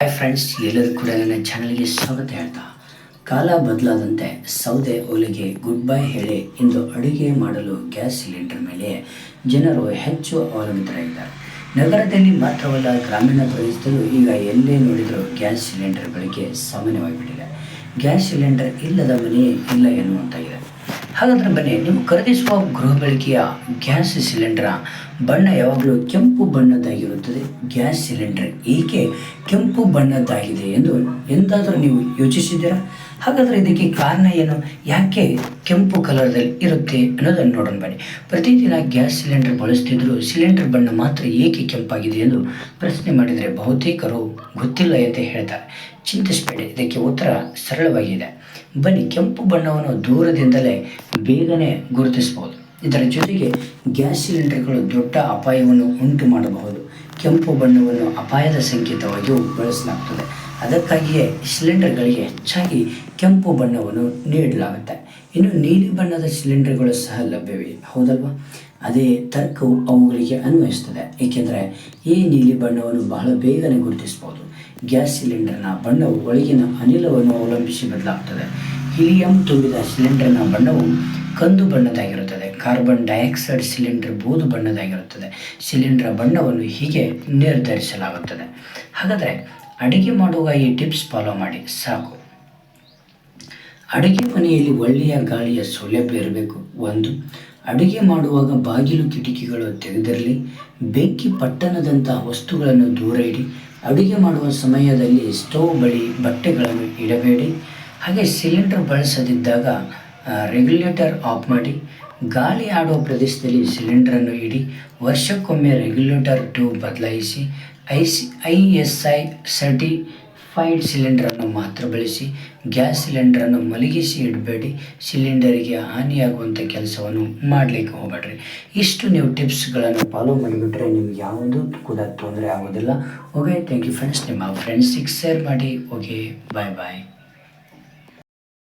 Hi friends ಎಲ್ಲರೂ ಕೂಡ ನನ್ನ ಚಾನಲ್ಗೆ ಸ್ವಾಗತ ಹೇಳ್ತಾ. ಕಾಲ ಬದಲಾದಂತೆ ಸೌದೆ ಒಲೆಗೆ ಗುಡ್ ಬೈ ಹೇಳಿ ಇಂದು ಅಡುಗೆ ಮಾಡಲು ಗ್ಯಾಸ್ ಸಿಲಿಂಡರ್ ಮೇಲೆ ಜನರು ಹೆಚ್ಚು ಅವಲಂಬಿತರಾಗಿದ್ದಾರೆ. ನಗರದಲ್ಲಿ ಮಾತ್ರವಲ್ಲ, ಗ್ರಾಮೀಣ ಪ್ರದೇಶದಲ್ಲೂ ಈಗ ಎಲ್ಲೇ ನೋಡಿದರೂ ಗ್ಯಾಸ್ ಸಿಲಿಂಡರ್ ಬಳಕೆ ಸಾಮಾನ್ಯವಾಗಿಬಿಟ್ಟಿದೆ ಗ್ಯಾಸ್ ಸಿಲಿಂಡರ್ ಇಲ್ಲದ ಮನೆಯೇ ಇಲ್ಲ ಎನ್ನುವಂತಾಗಿದೆ. ಹಾಗಾದ್ರೆ ಬನ್ನಿ ನೀವು ಖರೀದಿಸುವ ಗೃಹ ಬಳಕೆಯ ಗ್ಯಾಸ್ ಸಿಲಿಂಡರ್ ಬಣ್ಣ ಯಾವಾಗಲೂ ಕೆಂಪು ಬಣ್ಣದ್ದಾಗಿರುತ್ತದೆ. ಗ್ಯಾಸ್ ಸಿಲಿಂಡರ್ ಏಕೆ ಕೆಂಪು ಬಣ್ಣದ್ದಾಗಿದೆ ಎಂದು ಎಂದಾದರೂ ನೀವು ಯೋಚಿಸಿದ್ದೀರಾ? ಹಾಗಾದರೆ ಇದಕ್ಕೆ ಕಾರಣ ಏನು? ಯಾಕೆ ಕೆಂಪು ಕಲರ್ದಲ್ಲಿ ಇರುತ್ತೆ ಅನ್ನೋದನ್ನು ನೋಡೋಣ ಬನ್ನಿ. ಪ್ರತಿದಿನ ಗ್ಯಾಸ್ ಸಿಲಿಂಡರ್ ಬಳಸ್ತಿದ್ರು ಸಿಲಿಂಡರ್ ಬಣ್ಣ ಮಾತ್ರ ಏಕೆ ಕೆಂಪಾಗಿದೆ ಎಂದು ಪ್ರಶ್ನೆ ಮಾಡಿದರೆ ಬಹುತೇಕರು ಗೊತ್ತಿಲ್ಲ ಅಂತ ಹೇಳ್ತಾರೆ. ಚಿಂತಿಸಬೇಡಿ, ಇದಕ್ಕೆ ಉತ್ತರ ಸರಳವಾಗಿದೆ. ಬನ್ನಿ, ಕೆಂಪು ಬಣ್ಣವನ್ನು ದೂರದಿಂದಲೇ ಬೇಗನೆ ಗುರುತಿಸಬಹುದು. ಇದರ ಜೊತೆಗೆ ಗ್ಯಾಸ್ ಸಿಲಿಂಡರ್ಗಳು ದೊಡ್ಡ ಅಪಾಯವನ್ನು ಉಂಟು ಮಾಡಬಹುದು. ಕೆಂಪು ಬಣ್ಣವನ್ನು ಅಪಾಯದ ಸಂಕೇತವಾಗಿಯೂ ಬಳಸಲಾಗ್ತದೆ. ಅದಕ್ಕಾಗಿಯೇ ಸಿಲಿಂಡರ್ಗಳಿಗೆ ಹೆಚ್ಚಾಗಿ ಕೆಂಪು ಬಣ್ಣವನ್ನು ನೀಡಲಾಗುತ್ತೆ. ಇನ್ನು ನೀಲಿ ಬಣ್ಣದ ಸಿಲಿಂಡರ್ಗಳು ಸಹ ಲಭ್ಯವಿವೆ ಹೌದಲ್ವಾ? ಅದೇ ತರ್ಕವು ಅವುಗಳಿಗೆ ಅನ್ವಯಿಸ್ತದೆ ಏಕೆಂದರೆ ಈ ನೀಲಿ ಬಣ್ಣವನ್ನು ಬಹಳ ಬೇಗನೆ ಗುರುತಿಸಬಹುದು. ಗ್ಯಾಸ್ ಸಿಲಿಂಡರ್ನ ಬಣ್ಣವು ಒಳಗಿನ ಅನಿಲವನ್ನು ಅವಲಂಬಿಸಿ ಬದಲಾಗುತ್ತದೆ. ಹೀಲಿಯಂ ತುಂಬಿದ ಸಿಲಿಂಡರ್ನ ಬಣ್ಣವು ಕಂದು ಬಣ್ಣದಾಗಿರುತ್ತದೆ ಕಾರ್ಬನ್ ಡೈಆಕ್ಸೈಡ್ ಸಿಲಿಂಡರ್ ಬೂದು ಬಣ್ಣದಾಗಿರುತ್ತದೆ ಸಿಲಿಂಡರ್ ಬಣ್ಣವನ್ನು ಹೀಗೆ ನಿರ್ಧರಿಸಲಾಗುತ್ತದೆ. ಹಾಗಾದರೆ ಅಡುಗೆ ಮಾಡುವಾಗ ಈ ಟಿಪ್ಸ್ ಫಾಲೋ ಮಾಡಿ. ಸಾಕು. ಅಡುಗೆ ಮನೆಯಲ್ಲಿ ಒಳ್ಳೆಯ ಗಾಳಿಯ ಸೌಲಭ್ಯ ಇರಬೇಕು. ಒಂದು, ಅಡುಗೆ ಮಾಡುವಾಗ ಬಾಗಿಲು ಕಿಟಕಿಗಳು ತೆಗೆದಿರಲಿ. ಬೆಂಕಿ ಪಟ್ಟಣದಂತಹ ವಸ್ತುಗಳನ್ನು ದೂರ ಇಡಿ. ಅಡುಗೆ ಮಾಡುವ ಸಮಯದಲ್ಲಿ ಸ್ಟವ್ ಬಳಿ ಬಟ್ಟೆಗಳನ್ನು ಇಡಬೇಡಿ. ಹಾಗೆ ಸಿಲಿಂಡರ್ ಬಳಸದಿದ್ದಾಗ ರೆಗ್ಯುಲೇಟರ್ ಆಫ್ ಮಾಡಿ. ಗಾಳಿ ಆಡುವ ಪ್ರದೇಶದಲ್ಲಿ ಸಿಲಿಂಡರನ್ನು ಇಡಿ. ವರ್ಷಕ್ಕೊಮ್ಮೆ ರೆಗ್ಯುಲೇಟರ್ ಟ್ಯೂಬ್ ಬದಲಾಯಿಸಿ. I C, I S I certified ಸಿಲಿಂಡರನ್ನು ಮಾತ್ರ ಬಳಸಿ, ಗ್ಯಾಸ್ ಸಿಲಿಂಡರನ್ನು ಮಲಗಿಸಿ ಇಡಬೇಡಿ. ಸಿಲಿಂಡರಿಗೆ ಹಾನಿಯಾಗುವಂಥ ಕೆಲಸವನ್ನು ಮಾಡಲಿಕ್ಕೆ ಹೋಗಬೇಡ್ರಿ. ಇಷ್ಟು ನೀವು ಟಿಪ್ಸ್ಗಳನ್ನು ಫಾಲೋ ಮಾಡಿಬಿಟ್ರೆ ನಿಮ್ಗೆ ಯಾವುದೂ ಕೂಡ ತೊಂದರೆ ಆಗೋದಿಲ್ಲ. ಓಕೆ ಥ್ಯಾಂಕ್ ಯು ಫ್ರೆಂಡ್ಸ್ ನಿಮ್ಮ ಫ್ರೆಂಡ್ಸಿಗೆ ಶೇರ್ ಮಾಡಿ. ಓಕೆ ಬಾಯ್ ಬಾಯ್